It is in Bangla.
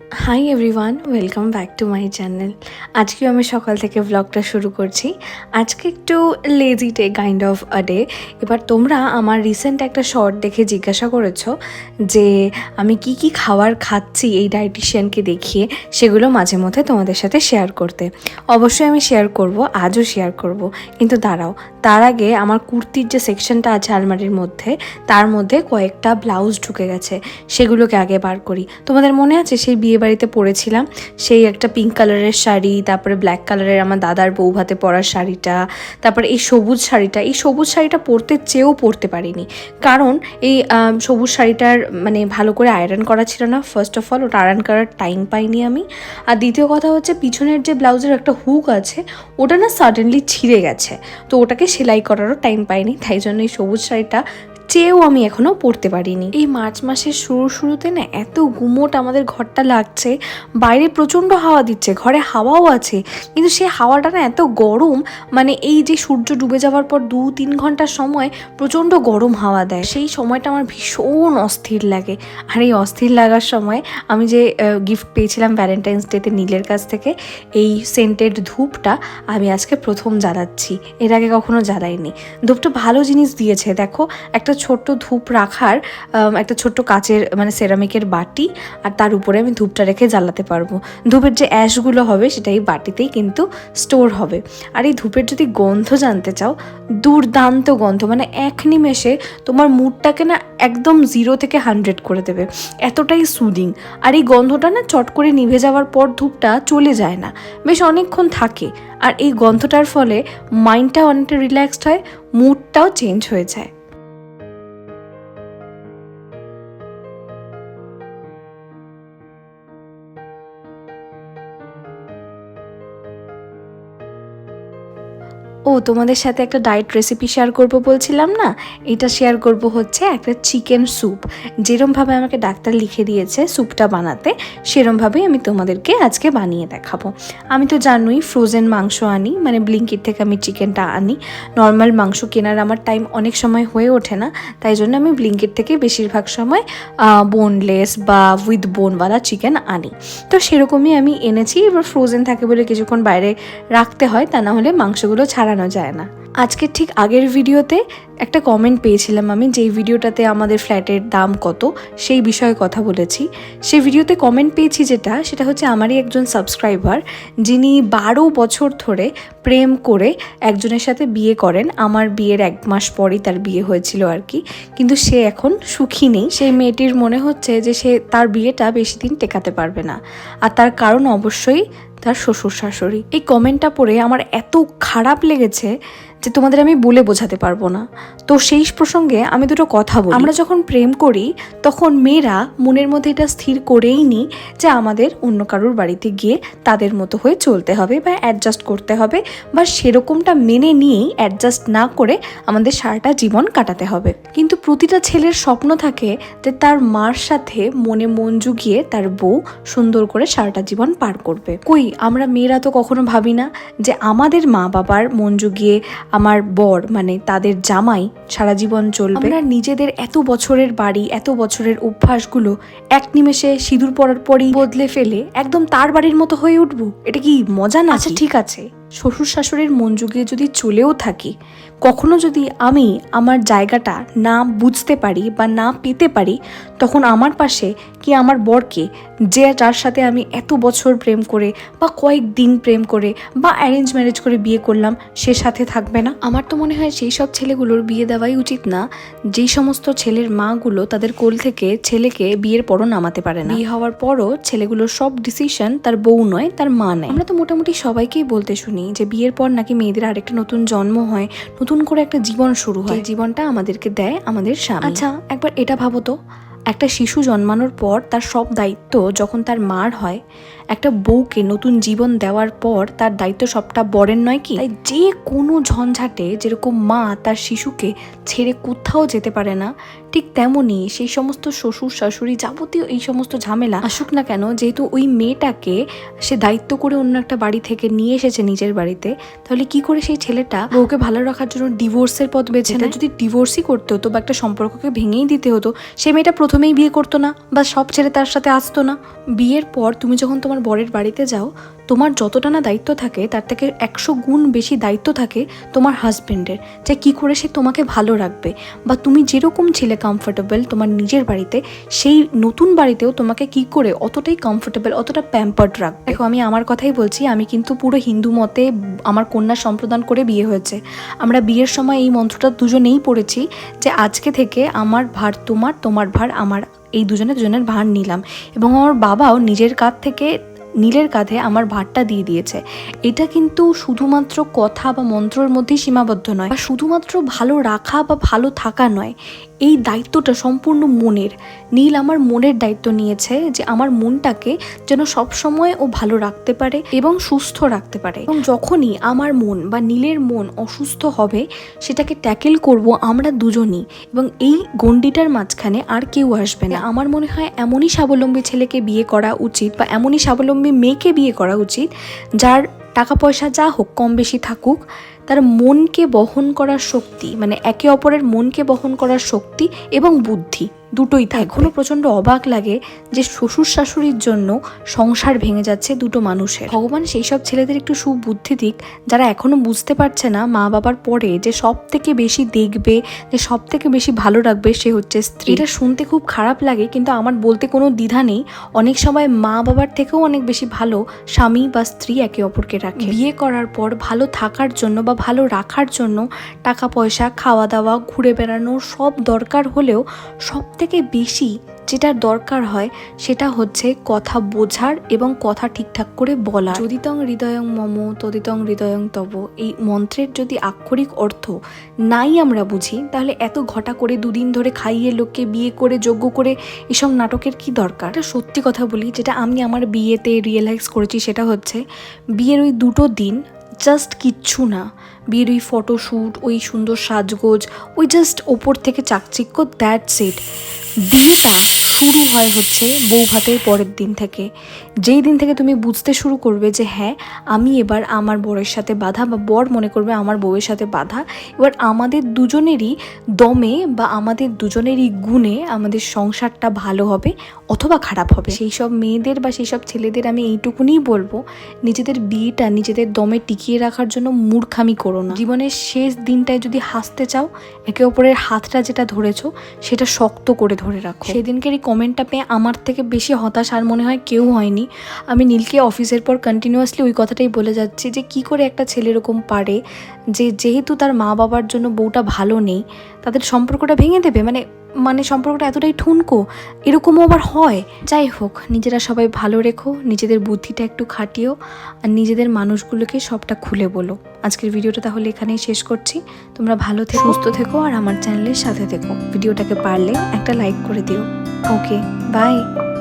Hi everyone welcome back to my channel আজকেও আমি সকাল থেকে ব্লগটা শুরু করছি। আজকে একটু lazy day kind of a day এবার তোমরা আমার রিসেন্ট একটা শর্ট দেখে জিজ্ঞাসা করেছ যে আমি কি কি খাবার খাচ্ছি এই ডায়েটিশিয়ানকে দেখিয়ে, সেগুলো মাঝে মধ্যে তোমাদের সাথে শেয়ার করতে। অবশ্যই আমি শেয়ার করব, আজও শেয়ার করব। কিন্তু দাঁড়াও তার আগে আমার কুর্তির যে সেকশনটা আছে আলমারির মধ্যে, তার মধ্যে কয়েকটা ব্লাউজ ঢুকে গেছে, সেগুলোকে আগে বার করি। তোমাদের মনে আছে সেই বিয়ে বাড়িতে পরেছিলাম? সেই একটা পিঙ্ক কালারের শাড়ি, তারপরে ব্ল্যাক কালারের আমার দাদার বউ ভাতে পরার শাড়িটা, তারপরে এই সবুজ শাড়িটা, এই সবুজ শাড়িটা পরতে চেয়েও পরতে পারিনি। কারণ এই সবুজ শাড়িটার মানে ভালো করে আয়রন করা ছিল না। ফার্স্ট অফ অল ওটা আয়রন করার টাইম পাইনি আমি। আর দ্বিতীয় কথা হচ্ছে, পিছনের যে ব্লাউজের একটা হুক আছে, ওটা না সাডেনলি ছিঁড়ে গেছে। তো ওটাকে সেলাই করারও টাইম পাইনি তাই জন্য এই সবুজ শাড়িটা চেয়েও আমি এখনও পড়তে পারিনি। এই মার্চ মাসের শুরু শুরুতে না এত গুমোট আমাদের ঘরটা লাগছে, বাইরে প্রচণ্ড হাওয়া দিচ্ছে, ঘরে হাওয়াও আছে, কিন্তু সেই হাওয়াটা না এত গরম মানে এই যে সূর্য ডুবে যাওয়ার পর দু তিন ঘণ্টার সময় প্রচণ্ড গরম হাওয়া দেয়। সেই সময়টা আমার ভীষণ অস্থির লাগে। আর এই অস্থির লাগার সময় আমি যে গিফট পেয়েছিলাম ভ্যালেন্টাইন্স ডেতে নীলের কাছ থেকে, এই সেন্টেড ধূপটা আমি আজকে প্রথম জ্বালাচ্ছি। এর আগে কখনো জ্বালাইনি। ধূপটা ভালো জিনিস দিয়েছে, দেখো, একটা ছোট্ট ধূপ রাখার একটা ছোট্ট কাচের মানে সেরামিকের বাটি, আর তার উপরে আমি ধূপটা রেখে জ্বালাতে পারব। ধূপের যে অ্যাশগুলো হবে, সেটা এই বাটিতেই কিন্তু স্টোর হবে। আর এই ধূপের যদি গন্ধ জানতে চাও, দুর্দান্ত গন্ধ মানে এক নিমেষে তোমার মুডটাকে না একদম জিরো থেকে হান্ড্রেড করে দেবে। এতটাই সুদিং আর এই গন্ধটা না চট করে নিভে যাওয়ার পর ধূপটা চলে যায় না। বেশ অনেকক্ষণ থাকে। আর এই গন্ধটার ফলে মাইন্ডটা অনেকটা রিল্যাক্সড হয় মুডটাও চেঞ্জ হয়ে যায়। ও, তোমাদের সাথে একটা ডায়েট রেসিপি শেয়ার করব বলছিলাম না? এটা শেয়ার করব হচ্ছে একটা চিকেন স্যুপ যেরমভাবে আমাকে ডাক্তার লিখে দিয়েছে স্যুপটা বানাতে, সেরমভাবেই আমি তোমাদেরকে আজকে বানিয়ে দেখাবো। আমি তো জানোই ফ্রোজেন মাংস আনি মানে ব্লিঙ্কিট থেকে আমি চিকেনটা আনি। নর্মাল মাংস কেনার আমার টাইম অনেক সময় হয়ে ওঠে না, তাই জন্য আমি ব্লিঙ্কিট থেকে বেশিরভাগ সময় বোনলেস বা উইথ বোনওয়ালা চিকেন আনি। তো সেরকমই আমি এনেছি, এবার ফ্রোজেন থাকে বলে কিছুক্ষণ বাইরে রাখতে হয়, তা না হলে মাংসগুলো ছাড়ানো যায় না। আজকের ঠিক আগের ভিডিওতে একটা কমেন্ট পেয়েছিলাম আমি, যেই ভিডিওটাতে আমাদের ফ্ল্যাটের দাম কত, সেই বিষয়ে কথা বলেছি। সেই ভিডিওতে কমেন্ট পেয়েছি যেটা, সেটা হচ্ছে আমারই একজন সাবস্ক্রাইবার যিনি বারো বছর ধরে প্রেম করে একজনের সাথে বিয়ে করেন। আমার বিয়ের এক মাস পরেই তার বিয়ে হয়েছিল আর কি। কিন্তু সে এখন সুখী নেই। সেই মেয়েটির মনে হচ্ছে যে সে তার বিয়েটা বেশি দিন টেকাতে পারবে না। আর তার কারণ অবশ্যই তার শ্বশুর শাশুড়ি। এই কমেন্টটা পড়ে আমার এত খারাপ লেগেছে যে তোমাদের আমি বলে বোঝাতে পারব না। তো সেই প্রসঙ্গে আমি দুটো কথা বলি। আমরা যখন প্রেম করি, তখন মেয়েরা মনের মধ্যে এটা স্থির করেই নিই যে আমাদের অন্য কারোর বাড়িতে গিয়ে তাদের মতো হয়ে চলতে হবে বা অ্যাডজাস্ট করতে হবে বা সেরকমটা মেনে নিয়েই অ্যাডজাস্ট না করে আমাদের সারাটা জীবন কাটাতে হবে। কিন্তু প্রতিটা ছেলের স্বপ্ন থাকে যে তার মার সাথে মনে মন জুগিয়ে তার বউ সুন্দর করে সারাটা জীবন পার করবে। কই, আমরা মেয়েরা তো কখনো ভাবি না যে আমাদের মা বাবার মন জুগিয়ে আমার বর মানে তাদের জামাই সারা জীবন চলবে। আমরা নিজেদের এত বছরের বাড়ি এত বছরের অভ্যাসগুলো এক নিমেষে সিঁদুর পরার পরই বদলে ফেলে একদম তার বাড়ির মতো হয়ে উঠবো? এটা কি মজা না আচ্ছা ঠিক আছে। শ্বশুর শাশুড়ির মন জুগিয়ে যদি চলেও থাকি, কখনো যদি আমি আমার জায়গাটা না বুঝতে পারি বা না পেতে পারি, তখন আমার পাশে কি আমার বরকে যে যার সাথে আমি এত বছর প্রেম করে বা কয়েক দিন প্রেম করে বা অ্যারেঞ্জ ম্যারেজ করে বিয়ে করলাম, সে সাথে থাকবে না? আমার তো মনে হয় সেই সব ছেলেগুলোর বিয়ে দেওয়াই উচিত না। যেই সমস্ত ছেলের মাগুলো তাদের কোল থেকে ছেলেকে বিয়ের পরও নামাতে পারে না। বিয়ে হওয়ার পরও ছেলেগুলোর সব ডিসিশন তার বউ নয়, তার মা নেয়। আমরা তো মোটামুটি সবাইকেই বলতে শুনি যে বিয়ের পর নাকি মেয়েদের আরেকটা নতুন জন্ম হয় নতুন করে একটা জীবন শুরু হয়। জীবনটা আমাদেরকে দেয় আমাদের স্বামী। আচ্ছা একবার এটা ভাবো তো। একটা শিশু জন্মানোর পর তার সব দায়িত্ব যখন তার মার হয়, একটা বউকে নতুন জীবন দেওয়ার পর তার দায়িত্ব সবটা বরের নয় কি? তাই যে কোনো ঝঞ্ঝাটে যেরকম মা তার শিশুকে ছেড়ে কোথাও যেতে পারে না, ঠিক তেমনই সেই সমস্ত শ্বশুর, শাশুড়ি যাবতীয় এই সমস্ত ঝামেলা আসুক না কেন, যেহেতু ওই মেয়েটাকে সে দায়িত্ব করে অন্য একটা বাড়ি থেকে নিয়ে এসেছে নিজের বাড়িতে, তাহলে কি করে সেই ছেলেটা বউকে ভালো রাখার জন্য ডিভোর্সের পথ বেছে নেয়? যদি ডিভোর্সই করতে হতো বা একটা সম্পর্ককে ভেঙেই দিতে হতো, সে মেয়েটা প্রথম প্রথমেই বিয়ে করতো না বা সব ছেলে তার সাথে আসতো না। বিয়ের পর তুমি যখন তোমার বরের বাড়িতে যাও, তোমার যতটা না দায়িত্ব থাকে, তার থেকে একশো গুণ বেশি দায়িত্ব থাকে তোমার হাজবেন্ডের যে কি করে সে তোমাকে ভালো রাখবে বা তুমি যেরকম ছিলে কমফোর্টেবল তোমার নিজের বাড়িতে, সেই নতুন বাড়িতেও তোমাকে কি করে অতটাই কমফোর্টেবল অতটা প্যাম্পার্ড রাখবে। দেখো, আমি আমার কথাই বলছি, আমি কিন্তু পুরো হিন্দু মতে আমার কন্যা সম্প্রদান করে বিয়ে হয়েছে। আমরা বিয়ের সময় এই মন্ত্রটা দুজনেই পড়েছি যে আজকে থেকে আমার ভার তোমার তোমার ভার আমার এই দুজনে দুজনের ভার নিলাম এবং আমার বাবাও নিজের কাঁধ থেকে, নীলের কাঁধে আমার ভারটা দিয়ে দিয়েছে। এটা কিন্তু শুধুমাত্র কথা বা মন্ত্রর মধ্যেই সীমাবদ্ধ নয় শুধুমাত্র ভালো রাখা বা ভালো থাকা নয়। এই দায়িত্বটা সম্পূর্ণ মনের। নীল আমার মনের দায়িত্ব নিয়েছে যে আমার মনটাকে যেন সবসময় ও ভালো রাখতে পারে এবং সুস্থ রাখতে পারে। এবং যখনই আমার মন বা নীলের মন অসুস্থ হবে, সেটাকে ট্যাকেল করব আমরা দুজনই এবং এই গণ্ডিটার মাঝখানে আর কেউ আসবে না। আমার মনে হয় এমনই স্বাবলম্বী ছেলেকে বিয়ে করা উচিত বা এমনই স্বাবলম্বী মেয়েকে বিয়ে করা উচিত, যার টাকা পয়সা যা হোক, কম বেশি থাকুক তার মনকে বহন করার শক্তি মানে একে অপরের মনকে বহন করার শক্তি এবং বুদ্ধি দুটোই এখনও প্রচণ্ড অবাক লাগে যে শ্বশুর শাশুড়ির জন্য সংসার ভেঙে যাচ্ছে দুটো মানুষের। ভগবান সেই সব ছেলেদের একটু সুবুদ্ধি দিক, যারা এখনও বুঝতে পারছে না মা বাবার পরে যে সব থেকে বেশি দেখবে, যে সব থেকে বেশি ভালো রাখবে সে হচ্ছে স্ত্রী। এটা শুনতে খুব খারাপ লাগে, কিন্তু আমার বলতে কোনো দ্বিধা নেই। অনেক সময় মা বাবার থেকেও অনেক বেশি ভালো স্বামী বা স্ত্রী একে অপরকে রাখে। বিয়ে করার পর ভালো থাকার জন্য বা ভালো রাখার জন্য টাকা পয়সা খাওয়া দাওয়া ঘুরে বেড়ানো সব দরকার হলেও সব থেকে বেশি যেটা দরকার হয় সেটা হচ্ছে কথা বোঝার এবং কথা ঠিকঠাক করে বলা যদিতং হৃদয়ং মম, তদিতং হৃদয়ং তব, এই মন্ত্রের যদি আক্ষরিক অর্থ নাই আমরা বুঝি, তাহলে এত ঘটা করে দুদিন ধরে খাইয়ে লোককে বিয়ে করে যোগ্য করে এসব নাটকের কি দরকার? এটা সত্যি কথা বলি, যেটা আমি আমার বিয়েতে রিয়েলাইজ করেছি সেটা হচ্ছে, বিয়ের ওই দুটো দিন জাস্ট কিচ্ছু না। বিয়ের ওই ফটোশ্যুট, ওই সুন্দর সাজগোজ, ওই জাস্ট ওপর থেকে চাকচিক্য দ্যাটস ইট বিয়েটা শুরু হয় হচ্ছে বউ ভাতের পরের দিন থেকে। যেই দিন থেকে তুমি বুঝতে শুরু করবে যে হ্যাঁ আমি এবার আমার বরের সাথে বাধা বা বর মনে করবে আমার বউয়ের সাথে বাধা, এবার আমাদের দুজনেরই দমে বা আমাদের দুজনেরই গুণে আমাদের সংসারটা ভালো হবে অথবা খারাপ হবে। সেই সব মেয়েদের বা সেই সব ছেলেদের আমি এইটুকুনি বলব, নিজেদের বিয়েটা নিজেদের দমে টিকিয়ে রাখার জন্য মূর্খামি করো না। জীবনের শেষ দিনটায় যদি হাসতে চাও একে অপরের হাতটা যেটা ধরেছ সেটা শক্ত করে ধরে রাখো। সেদিনকের এই কমেন্টটা পেয়ে আমার থেকে বেশি হতাশ আর মনে হয় কেউ হয়নি। আমি নীলকে অফিসের পর কন্টিনিউয়াসলি ওই কথাটাই বলে যাচ্ছি যে কি করে একটা ছেলে এরকম পারে যে যেহেতু তার মা বাবার জন্য বউটা ভালো নেই তাদের সম্পর্কটা ভেঙে দেবে? মানে মানে সম্পর্কটা এতটাই ঠুনকো, এরকমও আবার হয়। যাই হোক, নিজেরা সবাই ভালো রেখো, নিজেদের বুদ্ধিটা একটু খাটিও, আর নিজেদের মানুষগুলোকে সবটা খুলে বলো। আজকের ভিডিওটা তাহলে এখানেই শেষ করছি। তোমরা ভালো থেকো, সুস্থ থেকো, আর আমার চ্যানেলের সাথে থেকো। ভিডিওটাকে পারলে একটা লাইক করে দিও। Okay, bye.